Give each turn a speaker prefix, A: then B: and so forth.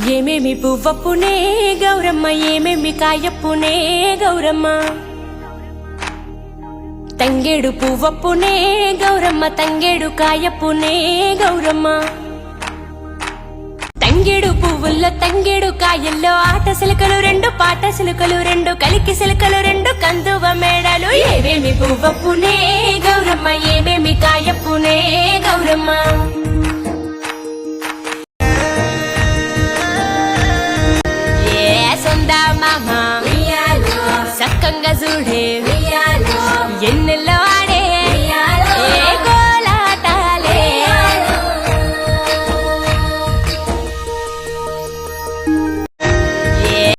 A: ఏమేమి పువ్వప్పునే గౌరమ్మ ఏమేమి కాయప్పునే గౌరమ్మ? తంగేడు పువ్వప్పునే గౌరమ్మ తంగేడు కాయప్పునే గౌరమ్మ. తంగేడు పువ్వుల్లో తంగేడు కాయల్లో ఆట సిలకలు రెండు పాట సిలకలు రెండు కలికి సిలకలు రెండు కందువ మేడలు. ఏమేమి పువ్వప్పునే గౌరమ్మ ఏమేమి కాయప్పు ఏ సొంద మామ సక్కంగా చూడే